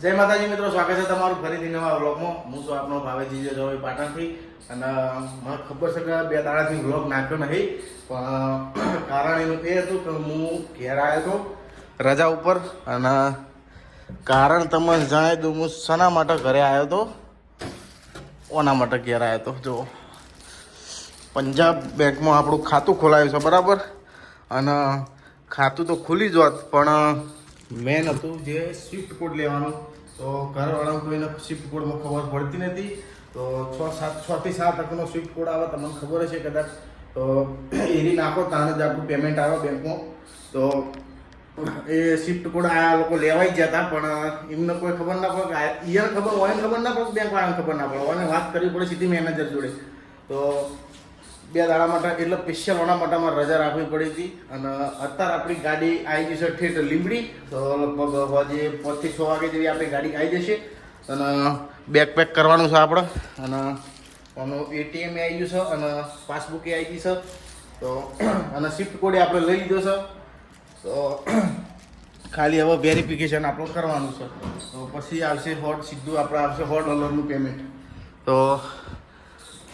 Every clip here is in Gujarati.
જય માતાજી મિત્રો, સ્વાગત છે તમારું ફરીથી નવા વ્લોગમાં. હું છું આપનો ભાવે જીજે જો પાટણથી. અને મને ખબર છે કે બે દાડાથી વ્લોગ નાખ્યો નહીં પણ કારણ એનું એ હતું કે હું ઘેર આવ્યો હતો રજા ઉપર. અને, કારણ તમને જણાવી દઉં, હું શના માટે ઘરે આવ્યો હતો ઓના માટે ઘેર આવ્યો હતો જો પંજાબ બેંકમાં આપણું ખાતું ખોલાયું છે, બરાબર? અને, ખાતું તો ખુલી જ હોત, પણ મેન હતું જે સ્વિફ્ટ કોડ લેવાનો. તો ઘરવાળાને કોઈને સ્વિફ્ટ કોડમાં ખબર પડતી નથી. તો છ સાત, છ થી સાત અંકનો સ્વિફ્ટ કોડ આવે, તમને ખબર હશે કદાચ. તો એરી નાખો તાણે જ આપણું પેમેન્ટ આવે બેંકમાં. તો એ સ્વિફ્ટ કોડ આ લોકો લેવાઈ હતા પણ એમને કોઈ ખબર ના પડે ઈયર ખબર હોય ખબર ના પડે બેંક વાળાને ખબર ના પડે. અને વાત કરવી પડે સીધી મેનેજર જોડે. તો બે દાડા માટે એટલે સ્પેશિયલ ઓના માટે રજા રાખવી પડી હતી. અને અત્યારે આપણી ગાડી આવી ગઈ છે ઠેઠ લીંબડી. તો લગભગ હજી પાંચથી છ વાગે જેવી આપણી ગાડી આવી જશે. અને બેગ પેક કરવાનું છે આપણે. અને આનું એટીએમ આવી ગયું છે અને પાસબુક આવી ગઈ છે. તો અને શિફ્ટ કોડ આપણે લઈ લીધો છે. તો ખાલી હવે વેરિફિકેશન આપણું કરવાનું છે. તો પછી આવશે હોટ સીધું આપણે આવશે હોટ અલરનું પેમેન્ટ તો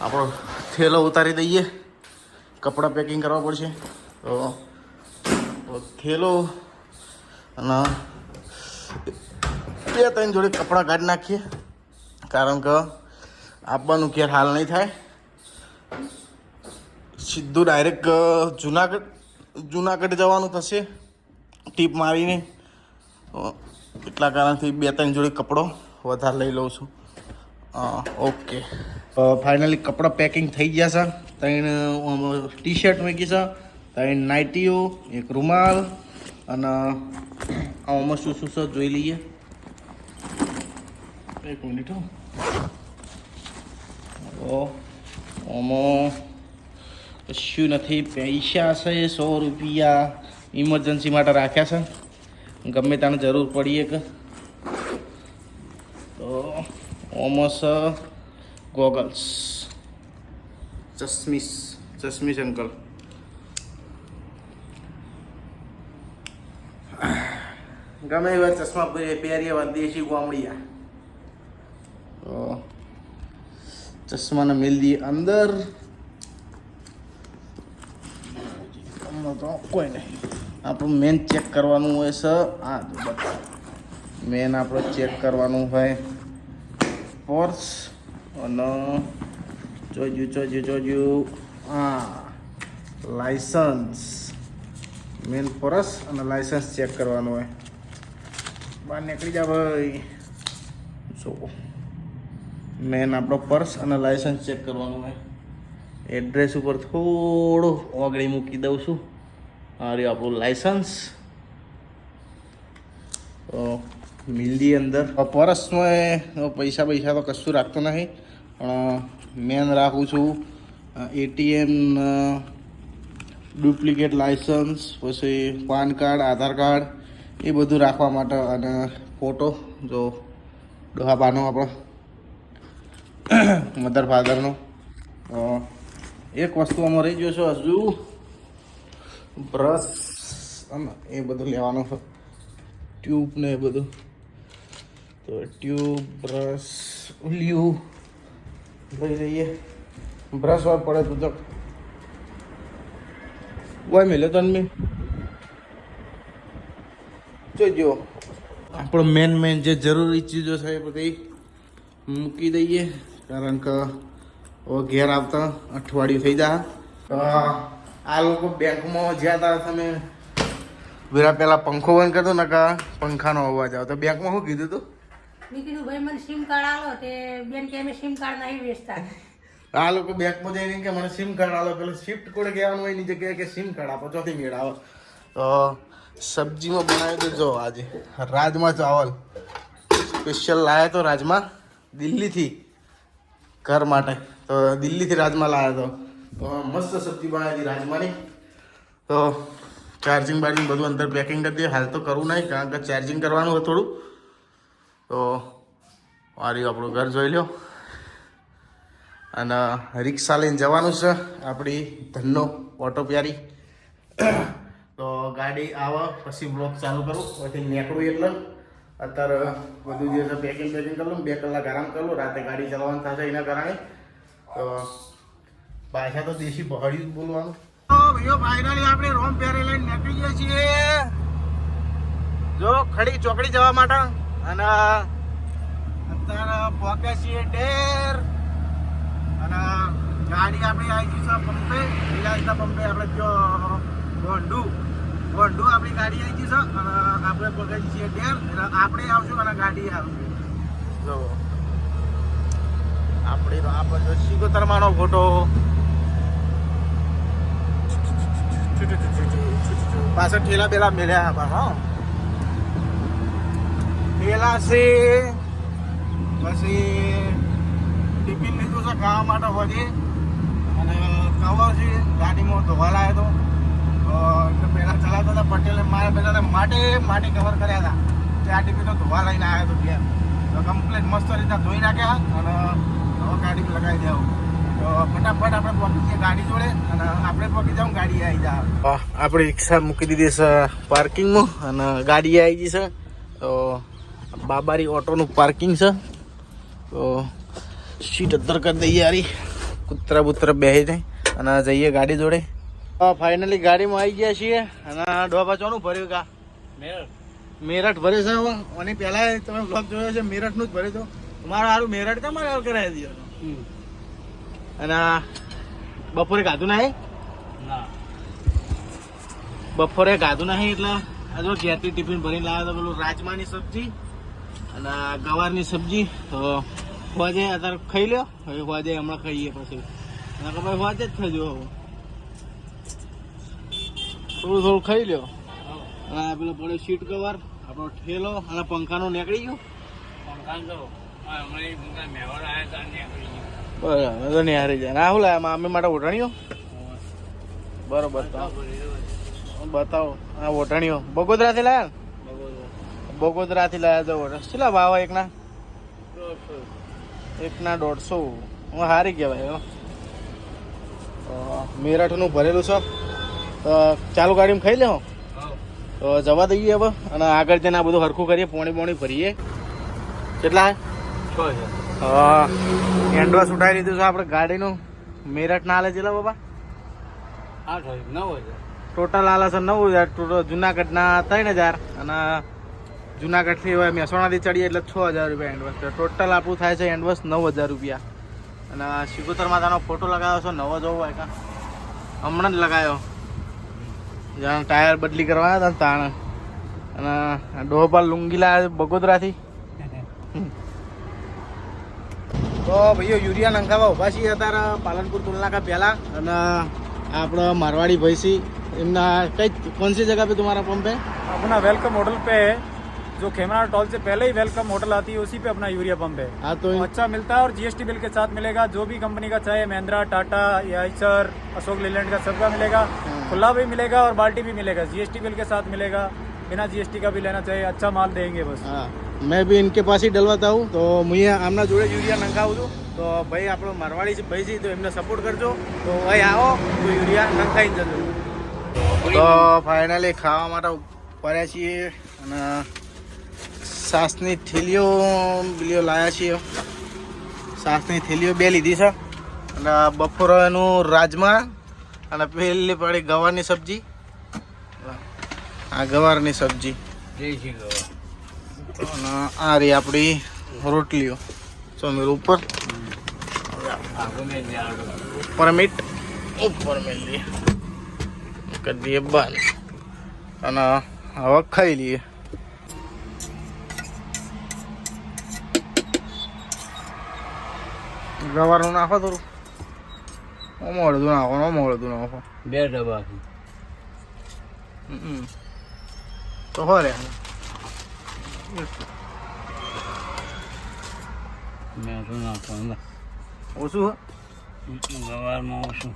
આપણો થેલો ઉતારી દઈએ. કપડાં પેકિંગ કરવા પડશે. તો થેલો અને બે ત્રણ જોડે કપડાં કાઢી નાખીએ. કારણ કે આપવાનું ઘેર હાલ નહીં થાય. સીધું ડાયરેક્ટ જુનાગઢ જુનાગઢ જવાનું થશે. ટીપ મારીને. એટલા કારણથી બે ત્રણ જોડે કપડો વધારે લઈ લઉં છું. ઓકે ફાઇનલી કપડાં પેકિંગ થઈ ગયા છે. ત્રણ ટી શર્ટ મૂકી છે. ત્રણ નાઇટીઓ, એક રૂમાલ અને આમાં શું શું છે જોઈ લઈએ. એક મિનિટ કશું નથી, પૈસા છે, સો રૂપિયા. ઇમરજન્સી માટે રાખ્યા છે. ગમે તાને જરૂર પડીએ કે તો ઓમસ ગોગલ્સ ચશ્મીસ ચશ્મીસ અંકલ ગમે એવા ચશ્મા પહે- પહેરીએ એવા દેશી ગામડિયા. તો ચશ્માને મિલ દઈએ અંદર તો કોઈ નહીં. આપણું મેન ચેક કરવાનું હોય છે. આ મેન આપણે ચેક કરવાનું હોય. પર્સ અને જોજુ જોજુ જોજુ હા લાયસન્સ મેન પર્સ અને લાયસન્સ ચેક કરવાનું હોય. બહાર નીકળી જા ભાઈ. જો મેન આપણો પર્સ અને લાયસન્સ ચેક કરવાનું હોય. એડ્રેસ ઉપર થોડું ઓગળી મૂકી દઉં છું. આ રહ્યું આપણું લાયસન્સ તો મિલની અંદર. પર્સમાં પૈસા પૈસા તો કશું રાખતો નથી પણ મેન રાખું છું એટીએમ ડુપ્લિકેટ લાયસન્સ પછી પાન કાર્ડ આધાર કાર્ડ એ બધું રાખવા માટે અને ફોટો જો ડોહાબાનો આપણો મધર ફાધરનો એક વસ્તુ અમે રહી ગયો છે હજુ બ્રશ એ બધું લેવાનું છે ટ્યુબ ને એ બધું. તો ટ્યુબ, બ્રશ ઉલિયું લઈ લઈએ. બ્રશ વાર પડે તો વાય વય મેલે તન જોજો આપણો મેન મેન જે જરૂરી ચીજો છે એ બધી મૂકી દઈએ. કારણ કે હવે ઘેર આવતા અઠવાડિયું થઈ જાય. આ લોકો બેંકમાં જ્યાં તા તમે વેરા પહેલા પંખો બંધ કરતો ને કા પંખાનો અવાજ આવતો બેંકમાં શું કીધું તું? મેં કીધું, ભાઈ, મને સિમ કાર્ડ આલો તે બેન કે અમે સિમ કાર્ડ નહીં વેચતા. આ લોકો બેંકમાં જઈને કે, મને સિમ કાર્ડ આલો. પેલું શિફ્ટ કોડ કહેવાનું હોય એની જગ્યાએ કે સિમ કાર્ડ આપો, ચોથી મેળ આવો. તો સબ્જીમાં બનાવી તો જો આજે. રાજમા ચાવલ. સ્પેશિયલ લાવ્યા તો રાજમા દિલ્હીથી, ઘર માટે. તો દિલ્હીથી રાજમા લાવ્યા તો. તો મસ્ત સબ્જી બનાવી હતી રાજમાની. તો ચાર્જિંગ બાર્જિંગ બધું અંદર પેકિંગ કરી દઈએ હાલ તો કરવું નહીં, કારણ કે ચાર્જિંગ કરવાનું હોય થોડું. તો મારી આપણું ઘર જોઈ લો અને રિક્ષા લઈને જવાનું છે આપણી ધનનો ઓટો પ્યારી. તો ગાડી આવે, પછી બ્લોક ચાલુ કરું. પછી નીકળું એટલે અત્યારે બધું જે છે પેકિંગ પેકિંગ કરી બે કલાક આરામ કરું રાતે ગાડી ચલાવવાનું થશે એના કારણે. તો ભાષા તો દેશી પહાડી જ બોલવાનું. ભાઈઓ ફાઇનલી આપણે રોમ પહેરી લઈને નીકળી ગયા છીએ. જો, ખડી ચોકડી જવા માટે. અને અત્યારે પહોંચે છીએ ડેર અને ગાડી આપણી આવી છે પંપે. વિલાસના પંપે આપણે જો ગોંડુ. ગોંડુ આપણી ગાડી આવી છે. અને આપણે પહોંચે છીએ ડેર એટલે આપણે આવશું અને ગાડી આવશે. જો. આપણે આ બધો સિકોતરમાનો ફોટો. પાછળ ઠેલા બેલા મેળ્યા આપણા ઠેલા છે પછી ટિફિન લીધું છે ખાવા માટે હોજે અને કવર છે, ગાડીમાં ધોવા લાવ્યો હતો પહેલાં ચલાવતા હતા પટેલે મારે પહેલાં માટે માટે કવર કર્યા હતા. તે આ ટિફિન તો ધોવા લઈને આવ્યો હતો ઘેર. તો કમ્પ્લેટ મસ્ત રીતે ધોઈ નાખ્યા અને હવે ગાડી લગાવી દેવું. ફટાફટ આપણે પહોંચી ગાડી જોડે અને આપણે પહોંચી જાઉં, ગાડી આવી જાય આપણે રિક્ષા મૂકી દીધી છે પાર્કિંગમાં અને ગાડી આવી ગઈ છે. તો બાબારી ઓટોનું પાર્કિંગ છે. તો સીટ અદ્દર કરી દઈએ યારી કૂતરા બુતરા જાય અને જઈએ ગાડી જોડે. ફાઇનલી ગાડીમાં આવી ગયા છીએ અને ડોબા ચોનું ભર્યું કા? મેરઠ. ભરે છે અને પહેલા તમે બ્લોગ જોયો છે મેરઠનું જ ભર્યું હતું મારો સારું મેરઠ તમારે મારે કરાવી દીધો અને બપોરે ગાધું નહીં? બપોરે ગાધું નહીં એટલે આ જો ઘેરથી ટિફિન ભરીને લાવ્યો તો પેલું રાજમાની સબ્જી. અને ગવારની સબ્જી તો હોજે અત્યારે ખાઈ લ્યો. હવે હોજે હમણાં ખાઈએ પછી. અને ભાઈ હોજે જ ખાજો હવે. થોડું થોડું ખાઈ લ્યો. અને પેલો પડ્યો સીટ કવર આપણો ઠેલો અને પંખાનો નીકળી ગયો. બરાબર તો નહીં હારી જાય લાયા મામી માટે ઓઢણીઓ બરોબર બતાવો. આ ઓઢણીઓ બગોદરાથી લાયા? બગોદરાથી લાયા તો ઓઢ કેટલા ભાવ એકના? એકના દોઢસો. હું હારી કહેવાય મેરઠનું ભરેલું છે. તો ચાલુ ગાડીમાં ખાઈ લેવો તો જવા દઈએ હવે અને આગળ જઈને આ બધું હરખું કરીએ પોણી પોણી ભરીએ. કેટલા? હા એન્ડવાસ ઉઠાવી લીધું છે આપણે ગાડીનું. મેરઠ ના હાલે કેટલા બાબા? ટોટલ હાલે છે નવ હજાર ટોટલ જુનાગઢના ત્રણ હજાર અને જુનાગઢથી હોય મહેસાણાથી ચડીએ એટલે છ હજાર રૂપિયા એન્ડવર્સ ટોટલ આપણું થાય છે એન્ડવસ નવ હજાર રૂપિયા. અને શિગોતર માતાનો ફોટો લગાવ્યો છે, નવો જવો હોય કાં હમણાં જ લગાવ્યો. જ્યાં ટાયર બદલી કરવા હતા ને તાણે. અને ડોહા લુંગીલા બગોદરાથી. તો ભાઈઓ, યુરિયા નંખાવા ઊભા છીએ અત્યારે પાલનપુર તુલનાકા પહેલાં. અને આપણો મારવાડી ભાઈસી. એમના કઈ કોણ સી જગા પે તમારા પંપ હે આપણા વેલકમ હોટલ પે जो खेमरा टोल से पहले ही वेलकम होटल आती है उसी पे अपना यूरिया पंप है हाँ तो अच्छा मिलता है और जीएसटी बिल के साथ मिलेगा जो भी कंपनी का चाहे महिंद्रा टाटा या आइसर अशोक लेलैंड का सबका मिलेगा खुला भी मिलेगा और बाल्टी भी मिलेगा जीएसटी बिल के साथ मिलेगा बिना जीएसटी का भी लेना चाहिए अच्छा माल देंगे बस હા મેં બી ઇનકે પાસે ही डलवाता हूँ तो मुझे આમના જોડે યુરિયા નંખાવું છું તો ભાઈ આપણો મારવાડી છે ભાઈ છે તો એમને સપોર્ટ કરજો તો ભાઈ આવો તો યુરિયા નંખાઈ જજો તો ફાઇનલી ખાવા માટે પડ્યા છીએ અને સાસની થેલીઓ બીલીઓ લાયા છીએ. સાસની થેલીઓ બે લીધી છે. અને બપોરનું રાજમા અને પહેલી પડી ગવારની સબ્જી. આ ગવારની સબ્જી. અને આ રહી આપણી રોટલીઓ. ચોમીર ઉપર? પરમિટ મીટ. ઉપર મેલીએ કરી દઈએ બંધ અને હવે ખાઈ લઈએ. ગવારનું નાખો થોડું. ઓમાં અડધું નાખો ઓમાં અડધું નાખો. બે ડબ્બા. તો હો રે મેં શું નાખવાનું ઓછું હો. ગવારમાં ઓછું.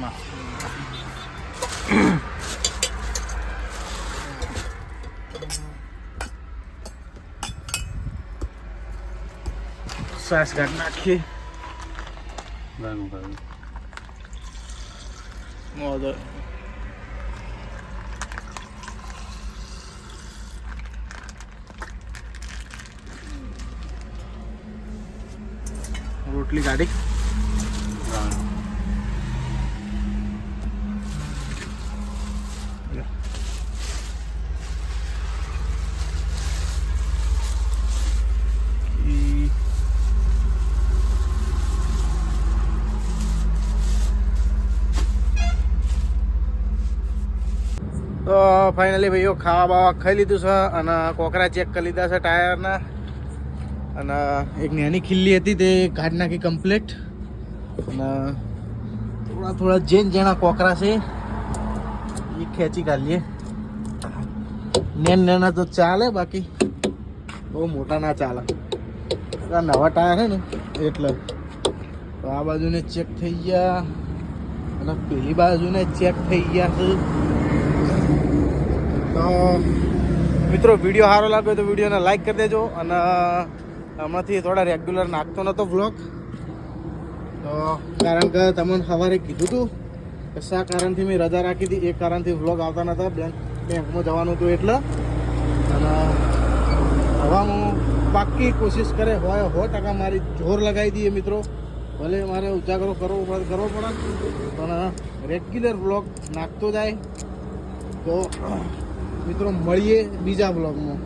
ના. સાસ કાઢી નાખીએ. ગાયું ગાયું મોદર રોટલી કાઢી તો ફાઇનલી ભાઈઓ ખાવા બાવા ખાઈ લીધું છે અને કોકરા ચેક કરી લીધા છે ટાયરના. અને એક નાની ખીલ્લી હતી તે કાઢી નાખી કમ્પ્લીટ અને થોડા થોડા જેન જેના કોકરા છે, એ ખેંચી કાઢીએ. નેન નેના તો ચાલે, બાકી બહુ મોટા ના ચાલે. નવા ટાયર છે ને, એટલે તો આ બાજુને ચેક થઈ ગયા. અને પેલી બાજુને ચેક થઈ ગયા છે. તો મિત્રો વીડિયો સારો લાગ્યો તો વિડીયોને લાઈક કરી દેજો અને હમણાંથી થોડા રેગ્યુલર નાખતો નહોતો વ્લોગ તો કારણ કે તમને સવારે કીધું હતું કે કારણથી મેં રજા રાખી હતી? એ કારણથી વ્લોગ આવતા નહોતા બેંક બેંકમાં જવાનું હતું એટલે. અને હવાનું પાક્કી કોશિશ કરે, હોય સો ટકા મારી જોર લગાવી દઈએ મિત્રો. ભલે મારે ઉજાગરો કરવો પડે કરવો પડે, પણ રેગ્યુલર બ્લોગ નાખતો જાય. તો મિત્રો મળીએ બીજા બ્લોગમાં